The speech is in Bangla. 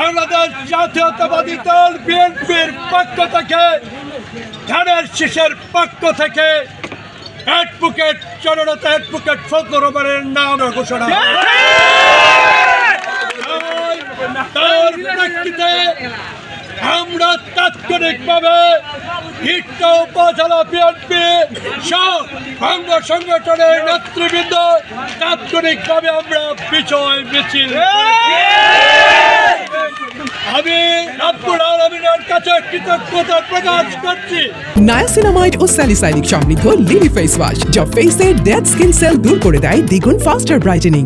বাংলাদেশ জাতীয়তাবাদী দল বিএনপির পক্ষ থেকে ধানের শিশের পক্ষ থেকে অ্যাডভোকেট জননেতা অ্যাডভোকেট ফজলুর রহমানের নাম ঘোষণা। তার প্রেক্ষিতে আমরা তাৎক্ষণিকভাবে হিটটা উপজেলা বিএনপি সব অঙ্গ সংগঠনের নেতৃবৃন্দ তাৎক্ষণিকভাবে আমরা বিজয় মিছিল আমি আলমিনের কাছে কৃতজ্ঞতা প্রকাশ করছি। নায়াসিনামাইড ও স্যালিসাইনিক সমৃদ্ধ লিলি ফেস ওয়াশ যা ফেসের ডেড স্কিন সেল দূর করে দেয় দ্বিগুণ ফাস্টার ব্রাইটেনিং